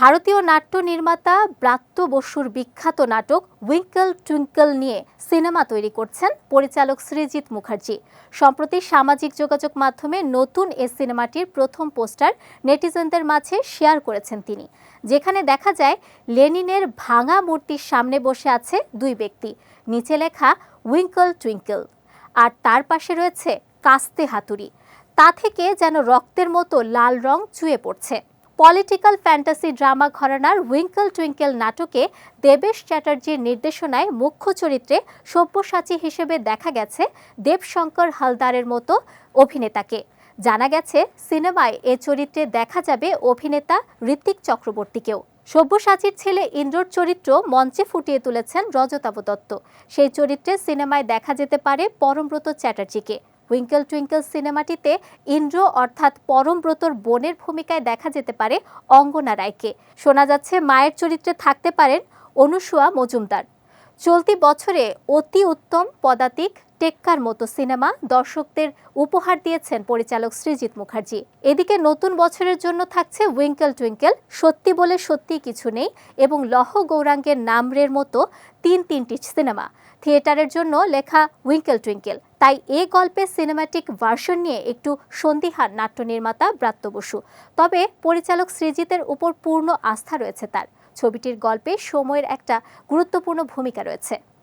ভারতীয় নাট্য নির্মাতা ব্রাত্য বসুর বিখ্যাত নাটক উইঙ্কল টুইঙ্কল নিয়ে সিনেমা তৈরি করছেন পরিচালক সৃজিত মুখার্জি। সম্প্রতি সামাজিক যোগাযোগ মাধ্যমে নতুন এ সিনেমাটির প্রথম পোস্টার নেটিজেনদের মাঝে শেয়ার করেছেন তিনি। যেখানে দেখা যায়, লেনিনের ভাঙা মূর্তির সামনে বসে আছে দুই ব্যক্তি। নিচে লেখা উইঙ্কল টুইঙ্কল। আর তার পাশে রয়েছে কাস্তে হাতুড়ি। তা থেকে যেন রক্তের মতো লাল রং চুয়ে পড়ছে। পলিটিক্যাল ফ্যান্টাসি ড্রামা ঘরানার উইঙ্কল টুইঙ্কেল নাটকে দেবেশ চ্যাটার্জির নির্দেশনায় মুখ্য চরিত্রে সব্যসাচী হিসেবে দেখা গেছে দেবশঙ্কর হালদারের মতো অভিনেতাকে। জানা গেছে, সিনেমায় এ চরিত্রে দেখা যাবে অভিনেতা ঋত্বিক চক্রবর্তীকেও। সব্যসাচীর ছেলে ইন্দ্রর চরিত্র মঞ্চে ফুটিয়ে তুলেছেন রজতাভ দত্ত। সেই চরিত্রে সিনেমায় দেখা যেতে পারে পরমব্রত চ্যাটার্জিকে। উইঙ্কেল টুইঙ্কেল সিনেমাটিতে ইন্দ্র অর্থাৎ পরমব্রতর বোনের ভূমিকায় দেখা যেতে পারে অঙ্গনা রায়কে। শোনা যাচ্ছে, মায়ের চরিত্রে থাকতে পারেন অনুসুয়া মজুমদার। চলতি বছরে অতি উত্তম পদাতিক টেক্কার মতো সিনেমা দর্শকদের উপহার দিয়েছেন পরিচালক সৃজিত মুখার্জি। এদিকে নতুন বছরের জন্য থাকছে উইঙ্কেল টুইঙ্কেল সত্যি বলে সত্যি কিছু নেই এবং লহ গৌরাঙ্গের নামরের মতো তিন তিনটি সিনেমা। থিয়েটারের জন্য লেখা উইঙ্কেল টুইঙ্কেল তাই এ গল্পের সিনেমাটিক ভার্সন নিয়ে একটু সন্দিহান নাট্য নির্মাতা ব্রাত্য বসু। তবে পরিচালক সৃজিতের উপর পূর্ণ আস্থা রয়েছে তার। ছবিটির গল্পে সময়ের একটা গুরুত্বপূর্ণ ভূমিকা রয়েছে।